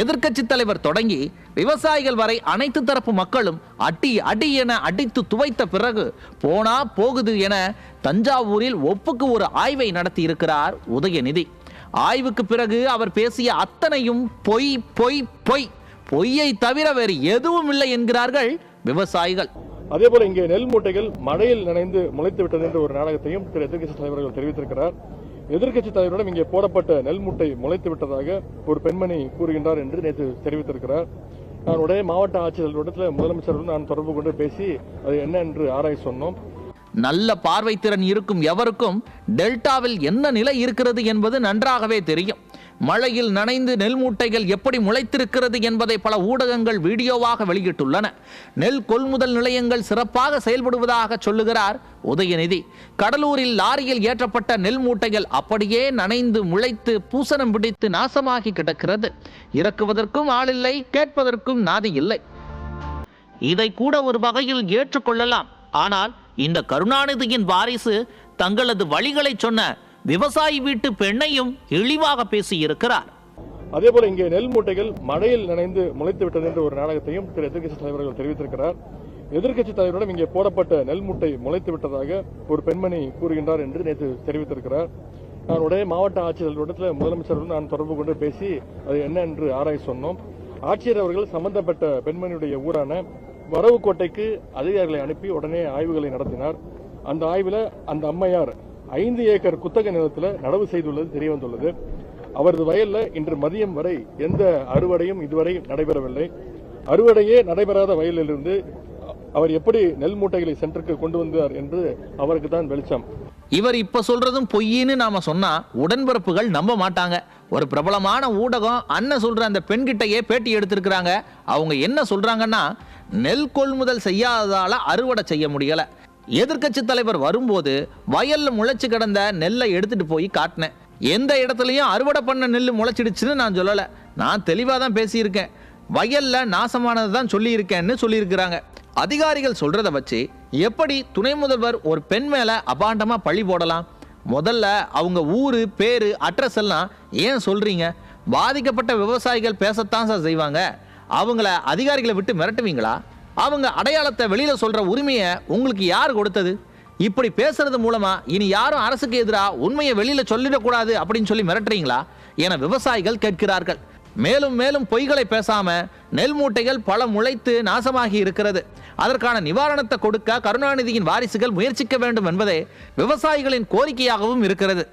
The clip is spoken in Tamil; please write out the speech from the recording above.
எதிர்க்கட்சி தலைவர் தொடங்கி விவசாயிகள் வரை அனைத்து தரப்பு மக்களும் அடி அடி என அடித்து துவைத்த பிறகு போனா போகுது என தஞ்சாவூரில் ஒப்புக்கு ஒரு ஆய்வை நடத்தி இருக்கிறார் உதயநிதி. ஆய்வுக்கு பிறகு அவர் பேசிய அத்தனையும் பொய் பொய் பொய். பொய்யை தவிர வேறு எதுவும் இல்லை என்கிறார்கள் விவசாயிகள். அதே போல இங்கே நெல் மூட்டைகள் மழையில் நனைந்து முளைத்து விட்டது என்ற ஒரு நாடகத்தையும் திரு எதிர்கட்சி தலைவர்கள் தெரிவித்திருக்கிறார். எதிர்க்கட்சி தலைவரிடம் இங்கே போடப்பட்ட நெல்மூட்டை முளைத்து விட்டதாக ஒரு பெண்மணி கூறுகின்றார் என்று நேற்று தெரிவித்திருக்கிறார். நான் உடைய மாவட்ட ஆட்சியர்களிடத்தில் முதலமைச்சருடன் நான் தொடர்பு கொண்டு பேசி அது என்ன என்று ஆராய் சொன்னோம். நல்ல பார்வைத்திறன் இருக்கும் எவருக்கும் டெல்டாவில் என்ன நிலை இருக்கிறது என்பது நன்றாகவே தெரியும். மழையில் நனைந்து நெல் மூட்டைகள் எப்படி முளைத்திருக்கிறது என்பதை பல ஊடகங்கள் வீடியோவாக வெளியிட்டுள்ளன. நெல் கொள்முதல் நிலையங்கள் சிறப்பாக செயல்படுவதாக சொல்லுகிறார் உதயநிதி. கடலூரில் லாரியில் ஏற்றப்பட்ட நெல் மூட்டைகள் அப்படியே நனைந்து முளைத்து பூசணம் பிடித்து நாசமாகி கிடக்கிறது. இறக்குவதற்கும் ஆளில்லை கேட்பதற்கும் நாதி இல்லை. இதை கூட ஒரு வகையில் ஏற்றுக்கொள்ளலாம். ஆனால் இந்த கருணாநிதியின் வாரிசு தங்களது வழிகளை சொன்ன விவசாயி வீட்டு பெண்ணையும் இழிவாக பேசியிருக்கிறார். அதே போல இங்கே நெல் மூட்டைகள் மழையில் நனைந்து முளைத்து விட்டது என்ற ஒரு நாடகத்தையும் திரு எதிர்கட்சி தலைவர்கள் தெரிவித்திருக்கிறார். எதிர்கட்சி தலைவரிடம் இங்கே போடப்பட்ட நெல் மூட்டை முளைத்து விட்டதாக ஒரு பெண்மணி கூறுகின்றார் என்று நேற்று தெரிவித்திருக்கிறார். நான் உடைய மாவட்ட ஆட்சியர்களிடத்தில் முதலமைச்சருடன் நான் தொடர்பு கொண்டு பேசி அது என்ன என்று ஆராய் சொன்னோம். ஆட்சியர் அவர்கள் சம்பந்தப்பட்ட பெண்மணியுடைய ஊரான வரவுக்கோட்டைக்கு அதிகாரிகளை அனுப்பி உடனே ஆய்வுகளை நடத்தினார். அந்த ஆய்வில் அந்த அம்மையார் ஐந்து ஏக்கர் குத்தக நிலத்தில் நடவு செய்துள்ளது தெரியவந்துள்ளது. அவரது வயலில் இன்று மதியம் வரை எந்த அறுவடையும் இதுவரை நடைபெறவில்லை. அறுவடையே நடைபெறாத வயலிலிருந்து அவர் எப்படி நெல் மூட்டைகளை சென்றுக்கு கொண்டு வந்தார் என்று அவருக்கு தான் வெளிச்சம். இவர் இப்ப சொல்றதும் பொய்யின்னு நாம சொன்னா உடன்பிறப்புகள் நம்ப மாட்டாங்க. ஒரு பிரபலமான ஊடகம் அண்ணன் சொல்ற அந்த பெண்கிட்டயே பேட்டி எடுத்திருக்கிறாங்க. அவங்க என்ன சொல்றாங்கன்னா நெல் கொள்முதல் செய்யாததால அறுவடை செய்ய முடியலை. எதிர்க்கட்சி தலைவர் வரும்போது வயல்ல முளைச்சு கிடந்த நெல்லை எடுத்துட்டு போய் காட்டினேன். எந்த இடத்துலையும் அறுவடை பண்ண நெல் முளைச்சிடுச்சுன்னு நான் சொல்லலை. நான் தெளிவாக தான் பேசியிருக்கேன். வயல்ல நாசமானது தான் சொல்லியிருக்கேன்னு சொல்லியிருக்கிறாங்க. அதிகாரிகள் சொல்றத வச்சு எப்படி துணை முதல்வர் ஒரு பெண் மேல அபாண்டமா பழி போடலாம்? முதல்ல அவங்க ஊரு பேரு அட்ரஸ் எல்லாம் ஏன் சொல்றீங்க? பாதிக்கப்பட்ட விவசாயிகள் பேசத்தான் சார் செய்வாங்க. அவங்கள அதிகாரிகளை விட்டு மிரட்டுவீங்களா? அவங்க அடையாளத்தை வெளியில் சொல்கிற உரிமையை உங்களுக்கு யார் கொடுத்தது? இப்படி பேசுறது மூலமா இனி யாரும் அரசுக்கு எதிராக உண்மையை வெளியில் சொல்லிடக்கூடாது அப்படின்னு சொல்லி மிரட்டுறீங்களா? என விவசாயிகள் கேட்கிறார்கள். மேலும் மேலும் பொய்களை பேசாம நெல் மூட்டைகள் பல முளைத்து நாசமாகி இருக்கிறது. அதற்கான நிவாரணத்தை கொடுக்க கருணாநிதியின் வாரிசுகள் முயற்சிக்க வேண்டும் என்பதே விவசாயிகளின் கோரிக்கையாகவும் இருக்கிறது.